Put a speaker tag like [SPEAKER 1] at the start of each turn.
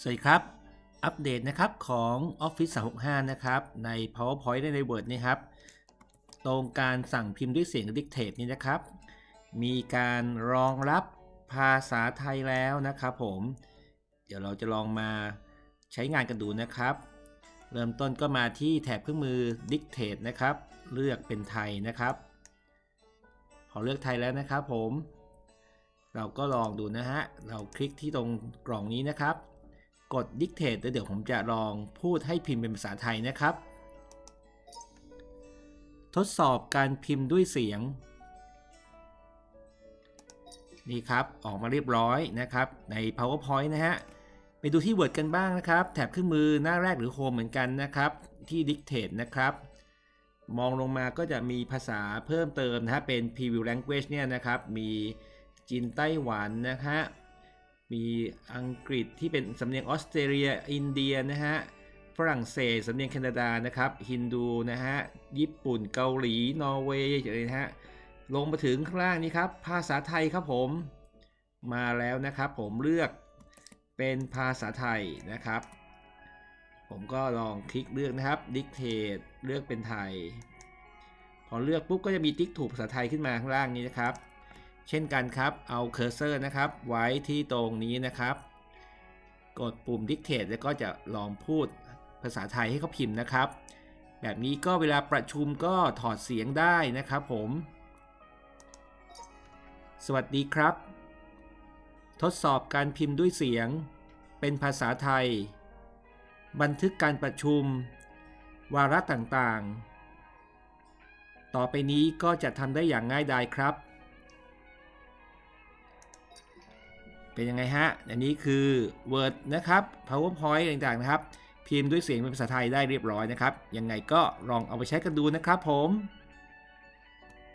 [SPEAKER 1] สวัสดีครับ อัปเดตนะครับของ Office 365 นะครับใน PowerPoint ใน Word นี่ครับ ตรงการสั่งพิมพ์ด้วยเสียง Dictate นี่นะครับ มีการรองรับภาษาไทยแล้วนะครับผม เดี๋ยวเราจะลองมาใช้งานกันดูนะครับ เริ่มต้นก็มาที่แถบเครื่องมือ Dictate นะครับ เลือกเป็นไทยนะครับ พอเลือกไทยแล้วนะครับผม เราก็ลองดูนะฮะ เราคลิกที่ตรงกล่องนี้นะครับ กด Dictate แล้วเดี๋ยวผมจะลองพูดให้พิมพ์เป็นภาษาไทยนะครับ ทดสอบการพิมพ์ด้วยเสียง นี่ครับ ออกมาเรียบร้อยนะครับ ใน PowerPoint นะฮะ ไปดูที่ Word กันบ้างนะครับ แถบเครื่องมือหน้าแรกหรือ Home เหมือนกันนะครับ ที่ Dictate นะครับ มองลงมาก็จะมีภาษาเพิ่มเติมนะฮะ เป็น Preview Language เนี่ยนะครับ มีจีนไต้หวันนะฮะ มีอังกฤษที่เป็นสำเนียงออสเตรเลียอินเดียนะฮะฝรั่งเศสสำเนียงแคนาดานะครับฮินดูนะฮะญี่ปุ่นเกาหลีนอร์เวย์อย่างนี้นะฮะลงมาถึงข้างล่างนี้ครับ ภาษาไทยครับผมมาแล้วนะครับผมเลือกเป็นภาษาไทยนะครับ ผมก็ลองคลิกเลือกนะครับ Dictate เลือกเป็นไทย พอเลือกปุ๊บก็จะมีติ๊กถูกภาษาไทยขึ้นมาข้างล่างนี้นะครับ เช่นกันครับ เอาเคอร์เซอร์นะครับ ไว้ที่ตรงนี้นะครับ กดปุ่ม Dictate แล้วก็จะลองพูดภาษาไทยให้เขาพิมพ์นะครับ แบบนี้ก็เวลาประชุมก็ถอดเสียงได้นะครับผม สวัสดีครับ ทดสอบการพิมพ์ด้วยเสียง เป็นภาษาไทย บันทึกการประชุม วาระต่างๆ ต่อไปนี้ก็จะทำได้อย่างง่ายดายครับ เป็นยังไงฮะ อันนี้คือ Word นะครับ PowerPoint ต่างๆนะครับ พิมพ์ด้วยเสียงเป็นภาษาไทยได้เรียบร้อยนะครับ ยังไงก็ลองเอาไปใช้กันดูนะครับผม